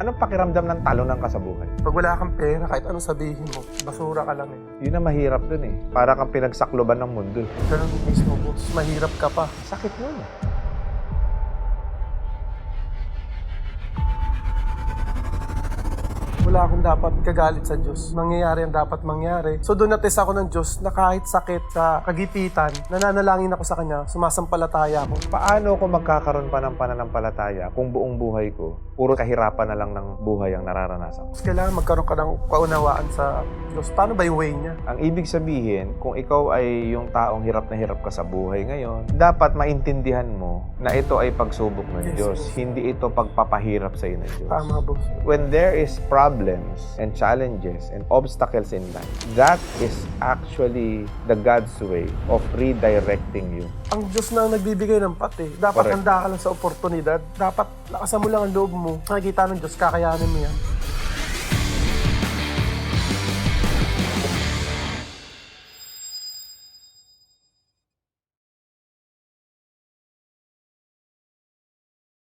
Anong pakiramdam ng talunan ka sa buhay? Pag wala kang pera, kahit anong sabihin mo, basura ka lang eh. Yun ang mahirap dun eh. Para kang pinagsakloban ng mundo. eh. Ganun mismo, boss. Mahirap ka pa. Sakit nun. Wala akong dapat kagalit sa Diyos. Mangyayari ang dapat mangyari. So doon natis ako ng Diyos na kahit sakit sa kagipitan, nananalangin ako sa Kanya, sumasampalataya ako. Paano ako magkakaroon pa ng pananampalataya kung buong buhay ko, puro kahirapan na lang ng buhay ang nararanasan ko? Kailangan magkaroon ka ng kaunawaan sa Diyos. Paano ba yung way niya? Ang ibig sabihin, kung ikaw ay yung taong hirap na hirap ka sa buhay ngayon, dapat maintindihan mo na ito ay pagsubok ng Yes, Diyos. boss. Hindi ito pagpapahirap sa iyo ng Diyos. Tama, boss. When there is problems and challenges and obstacles in life, that is actually the God's way of redirecting you. Ang Diyos na ang nagbibigay ng pati. Dapat Correct. handa ka lang sa oportunidad. Dapat lakasan mo lang ang loob mo. Nakikita ng Diyos, kakayanin mo yan.